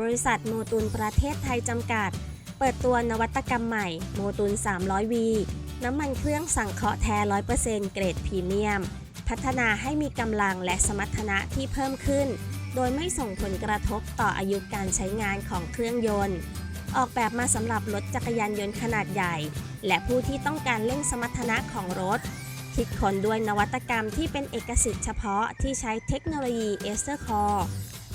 บริษัทโมตุลประเทศไทยจำกัด เปิดตัวนวัตกรรมใหม่โมตุล 300V น้ำมันเครื่องสังเคราะห์แท้ 100%เกรดพรีเมียม พัฒนาให้มีกำลังและสมรรถนะที่เพิ่มขึ้น โดยไม่ส่งผลกระทบต่ออายุการใช้งานของเครื่องยนต์ ออกแบบมาสำหรับรถจักรยานยนต์ขนาดใหญ่ และผู้ที่ต้องการเร่งสมรรถนะของรถคิดค้นด้วยนวัตกรรมที่เป็นเอกสิทธิ์เฉพาะที่ใช้เทคโนโลยีเอสเตอร์คอร์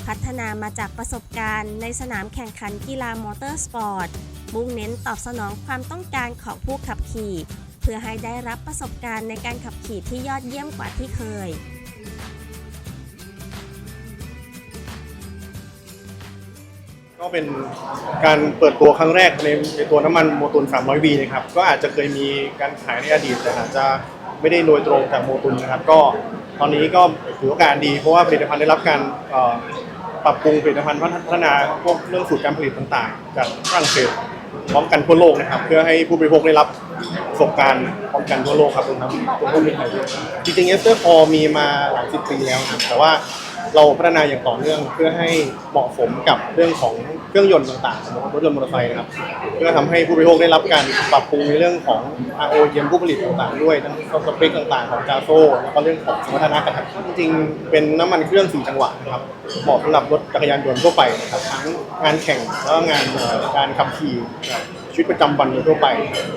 พัฒนามาจากประสบการณ์ในสนามแข่งขันกีฬามอเตอร์สปอร์ต มุ่งเน้นตอบสนองความต้องการของผู้ขับขี่ เพื่อให้ได้รับประสบการณ์ในการขับขี่ที่ยอดเยี่ยมกว่าที่เคยก็เป็นการเปิดตัวครั้งแรกในในตัวน้ำมันโมตุน 300V นะครับ ก็อาจจะเคยมีการขายในอดีตแต่อาจจะไม่ได้โดยตรงจากโมตุนนะครับ ก็ตอนนี้ก็ถือโอกาสดีเพราะว่าผลิตภัณฑ์ได้รับการ ปรับปรุงผลิตภัณฑ์พัฒนาพวกเรื่องสูตรการผลิตต่างๆ จากฝรั่งเศสพร้อมกันทั่วโลกนะครับ เพื่อให้ผู้บริโภคได้รับประสบการณ์พร้อมกันทั่วโลกครับรวมทั้งตัวพวกมีไทยด้วยจริงๆเอสเตอร์พอมีมาหลายสิบปีแล้วนะครับแต่ว่า เราพัฒนาอย่างต่อเนื่องเพื่อให้เหมาะสมกับเรื่องของเครื่องยนต์ต่างๆของรถยนต์มอเตอร์ไซค์นะครับเพื่อทำให้ผู้บริโภคได้รับการปรับปรุงในเรื่องของ RO เยี่ยมผู้ผลิตต่างๆด้วยทั้งสเปคต่างๆของจาโซแล้วก็เรื่องของสมรรถนะกระทับจริงๆเป็นน้ำมันเครื่องสี่จังหวะนะครับเหมาะสำหรับรถจักรยานยนต์ทั่วไปนะครับทั้งงานแข่งแล้วก็งานเอ่อการขับขี่ชีวิตประจำวันโดยทั่วไป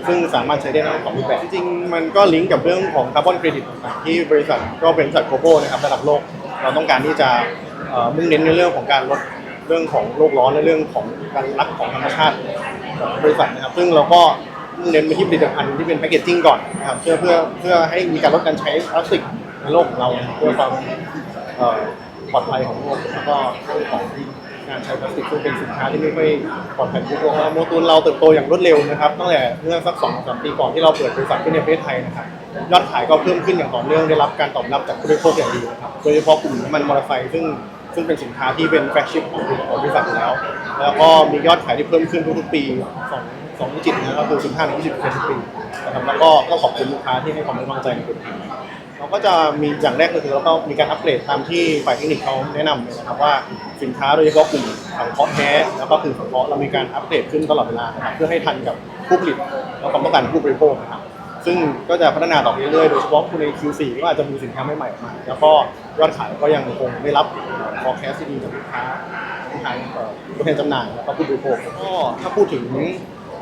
ซึ่งสามารถใช้ได้ทั้งสองรูปแบบ จริงๆ มันก็ลิงก์กับเรื่องของคาร์บอนเครดิตต่างๆที่บริษัทก็เป็นบริษัทโกลบนะครับระดับโลก เราต้องการที่จะมุ่งเน้นในเรื่องของการลดเรื่องของโลกร้อนและเรื่องของการรักของธรรมชาติของบริษัทนะครับ ซึ่งเราก็มุ่งเน้นไปที่ผลิตภัณฑ์ที่เป็นแพคเกจจิ้งก่อนนะครับเพื่อเพื่อเพื่อให้มีการลดการใช้พลาสติกในโลกของเราเพื่อความปลอดภัยของโลกแล้วก็เรื่องของ การใช้พลาสติกซึ่งเป็นสินค้าที่ไม่ค่อยปลอดภัยทุกโลกแล้วโมตูนเราเติบโตอย่างรวดเร็วนะครับตั้งแต่เมื่อสักสองสามปีก่อนที่เราเปิดบริษัทขึ้นในประเทศไทยนะครับยอดขายก็เพิ่มขึ้นอย่างต่อเนื่องได้รับการตอบรับจากผู้บริโภคอย่างดีนะครับโดยเฉพาะกลุ่มน้ำมันมอเตอร์ไซค์ซึ่งซึ่งเป็นสินค้าที่เป็นแฟลกชิพของของบริษัทแล้ว แล้วก็มียอดขายที่เพิ่มขึ้นทุกๆปีสอง สองดิจิตนะครับคือ15ถึง20เปอร์เซ็นต์ทุกปีนะครับแล้วก็ก็ขอบคุณลูกค้าที่ให้ความไว้วางใจในผลิตภัณฑ์เราก็จะมีอย่างแรกก็คือเราก็มีการอัปเกรดตามที่ฝ่ายเทคนิคเขาแนะนำเลยนะครับว่าสินค้าโดยเฉพาะกลุ่มสังเคราะห์แท้แล้วก็คือสังเคราะห์เรามีการอัปเกรดขึ้นตลอดเวลานะครับเพื่อให้ทันกับผู้ผลิตและความต้องการของผู้บริโภคนะครับซึ่งก็จะพัฒนาต่อไปเรื่อยๆ โดยเฉพาะคุณใน Q4 ก็อาจจะมีสินค้าใหม่ๆออกมา แล้วก็ยอดขายก็ยังคงได้รับ forecast ที่ดีจากลูกค้าทางเอ่อผู้แทนจำหน่ายแล้วก็ผู้บริโภคก็ถ้าพูดถึง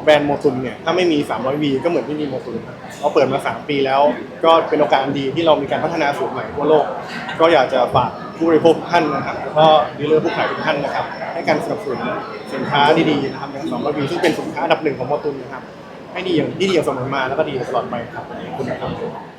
แบรนด์โมซุนเนี่ยถ้าไม่มี 300V ก็เหมือนไม่มีโมซุนเราเปิดมา 3 ปีแล้ว ก็เป็นโอกาสดีที่เรามีการพัฒนาสูตรใหม่ทั่วโลก ก็อยากจะฝากผู้บริโภคทุกท่านนะครับแล้วก็ดีลเลอร์ผู้ขายทุกท่านนะครับ ให้การสนับสนุนสินค้าดีๆนะครับอย่าง 300V ซึ่งเป็นสินค้าอันดับหนึ่งของโมซุนนะครับให้ดีอย่างที่ดีอย่างสมอมาแล้วก็ดีตลอดไปครับขอบคุณนะครับ